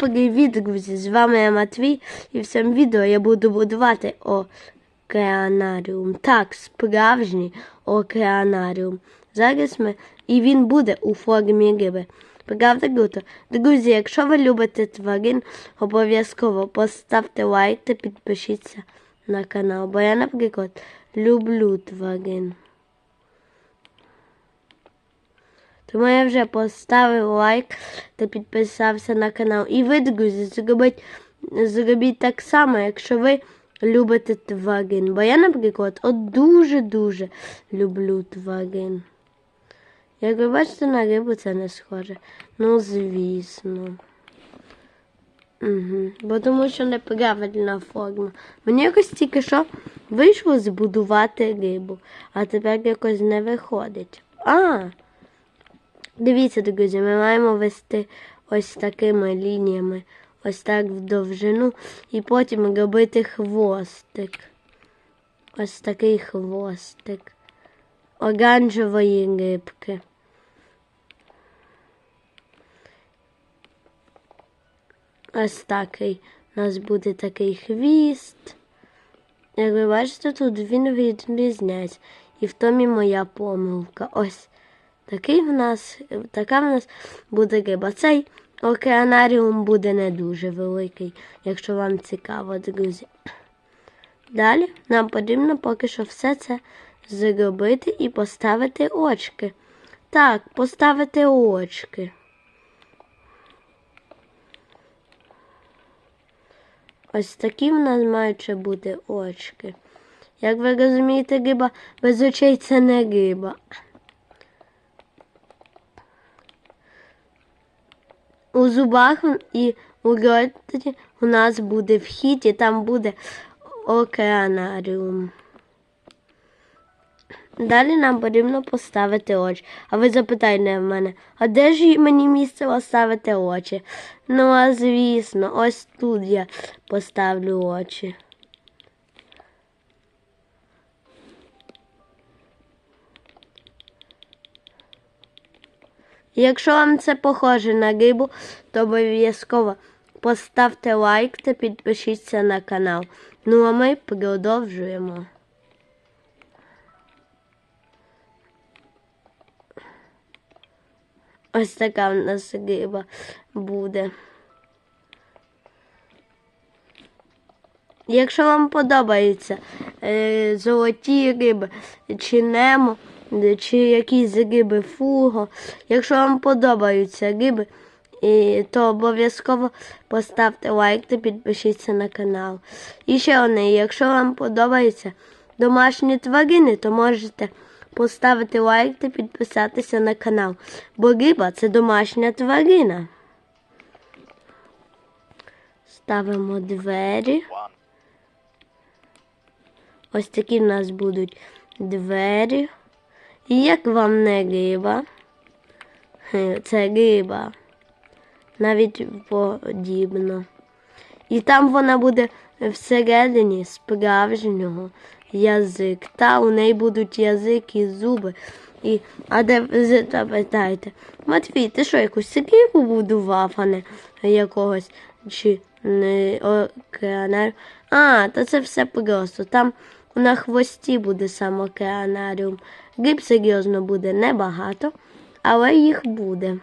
привіт, друзі! З вами я Матвій і в цьому відео я буду будувати океанаріум. Так, справжній океанаріум. Зараз ми і він буде у формі риби. Правда круто? Друзі, якщо ви любите тварин, обов'язково поставте лайк та підпишіться на канал. Бо я, наприклад, люблю тварин. Тому я вже поставив лайк та підписався на канал. І ви, друзі, зробіть, зробіть так само, якщо ви любите тварин. Бо я, наприклад, от дуже-дуже люблю тварин. Як ви бачите, на рибу це не схоже. Ну, звісно. Угу. Бо тому що неправильна форма. Мені якось тільки що вийшло збудувати рибу, а тепер якось не виходить. А! Дивіться, друзі, ми маємо вести ось такими лініями, ось так в довжину, і потім робити хвостик. Ось такий хвостик. Оранжевої рибки. Ось такий. У нас буде такий хвіст. Як ви бачите, тут він відрізняється. І в тому моя помилка. Ось. Такий в нас, така в нас буде риба. Цей океанаріум буде не дуже великий, якщо вам цікаво, друзі. Далі нам потрібно поки що все це зробити і поставити очки. Так, поставити очки. Ось такі в нас мають бути очки. Як ви розумієте, риба без очей це не риба. У зубах і у льоті у нас буде вхід і там буде океанаріум. Далі нам потрібно поставити очі. А ви запитайте в мене, а де ж мені місце поставити очі? Ну, а звісно, ось тут я поставлю очі. Якщо вам це похоже на рибу, то обов'язково поставте лайк та підпишіться на канал. Ну а ми продовжуємо. Ось така в нас риба буде. Якщо вам подобаються е, золоті риби чи немо, чи якісь риби фуго, якщо вам подобаються риби, і, то обов'язково поставте лайк та підпишіться на канал. І ще одне, якщо вам подобаються домашні тварини, то можете поставити лайк та підписатися на канал. Бо риба це домашня тварина. Ставимо двері. Ось такі в нас будуть двері. Як вам не риба? Це риба. Навіть подібно. І там вона буде всередині справжнього язик. Та у неї будуть язик і зуби. І, а де ви запитаєте, Матвій, ти що, якусь секірку будував, а не якогось чи не океанаріум? А, то це все просто. Там на хвості буде сам океанаріум. Риб серйозно буде небагато, але їх буде.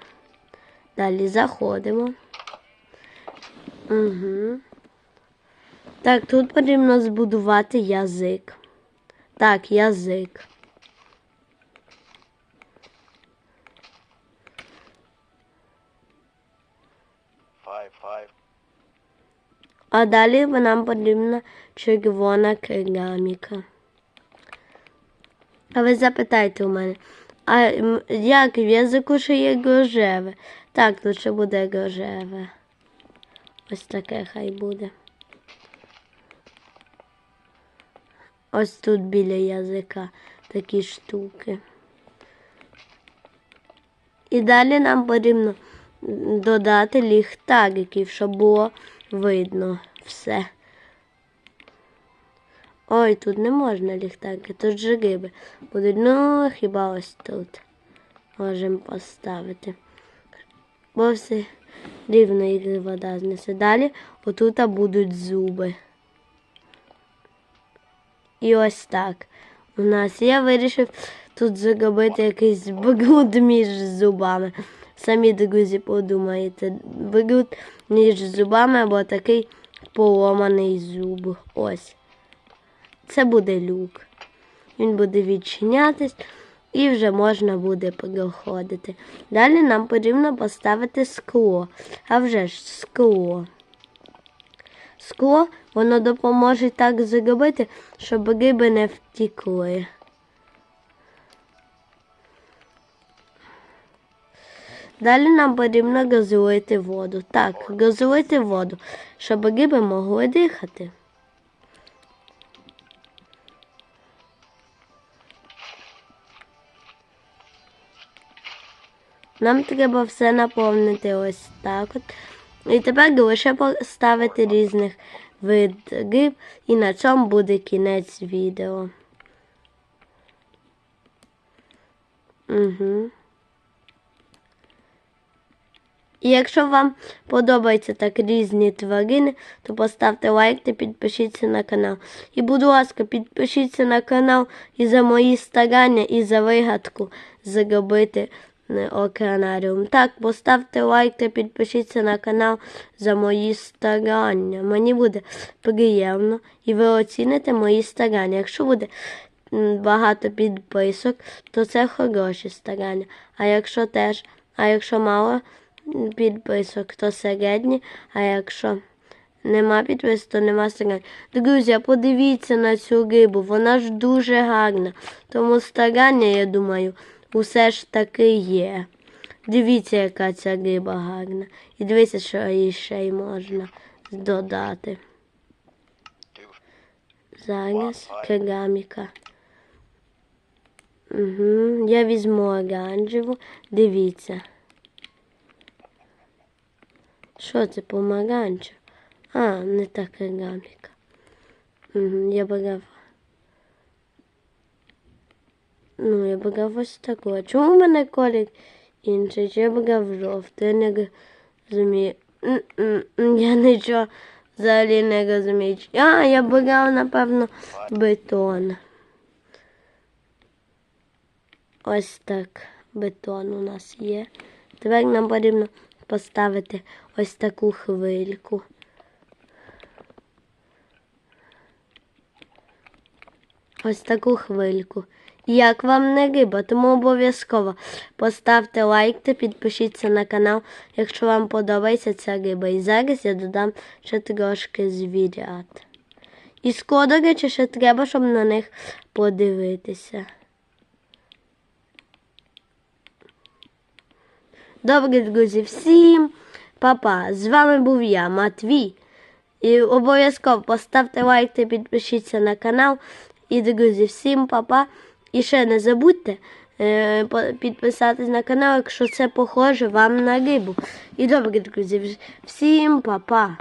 Далі заходимо. Угу. Так, тут потрібно збудувати язик. Так, язик. А далі нам потрібна червона кераміка. А ви запитайте у мене, а як в язику ще є рожеве? Так, ще буде рожеве. Ось таке хай буде. Ось тут біля язика такі штуки. І далі нам потрібно додати ліхтариків, щоб було видно все. Ой, тут не можна ліхтарики, тут же риби будуть. Ну, хіба ось тут можемо поставити. Бо все, рівно їх вода знесе. Далі отут будуть зуби. І ось так. У нас я вирішив тут зробити якийсь бруд між зубами. Самі друзі подумаєте, бруд між зубами або такий поломаний зуб. Ось. Це буде люк. Він буде відчинятись і вже можна буде проходити. Далі нам потрібно поставити скло. А вже ж скло. Скло воно допоможе так зробити, щоб риби не втікли. Далі нам потрібно розлити воду. Так, розлити воду, щоб риби могли дихати. Нам треба все наповнити ось так от. І тепер лише поставити різних вид риб, і на цьому буде кінець відео. Угу. І якщо вам подобаються так різні тварини, то поставте лайк та підпишіться на канал. І, будь ласка, підпишіться на канал і за мої старання, і за вигадку зробити океанаріум. Так, поставте лайк та підпишіться на канал за мої старання. Мені буде приємно і ви оціните мої старання. Якщо буде багато підписок, то це хороші старання. А якщо теж, а якщо мало підписок, то середні, а якщо нема підписок, то нема старань. Друзі, подивіться на цю рибу, вона ж дуже гарна. Тому старання, я думаю, усе ж таки є. Дивіться, яка ця риба гарна. І дивіться, що їй ще й можна додати. Зараз кераміка. Угу. Я візьму оранжеву. Дивіться. Що це помаранчево? А, не та кераміка. Угу. Я брав. Ну, я брав ось таку. А чому мене колір інший? Чи Я брав жовтий, я не розумію. Я нічого взагалі не розумію. А, я брав, напевно, бетон. Ось так бетон у нас є. Тепер нам потрібно поставити ось таку хвильку. Ось таку хвильку. Як вам не риба, тому обов'язково поставте лайк та підпишіться на канал, якщо вам подобається ця риба. І зараз я додам ще трошки звірят. І до речі, ще треба, щоб на них подивитися. Добре, друзі, всім па-па. З вами був я, Матвій. І обов'язково поставте лайк та підпишіться на канал. І, друзі, всім па-па. І ще не забудьте е, підписатись на канал, якщо це похоже вам на рибу. І добре, друзі, всім па-па.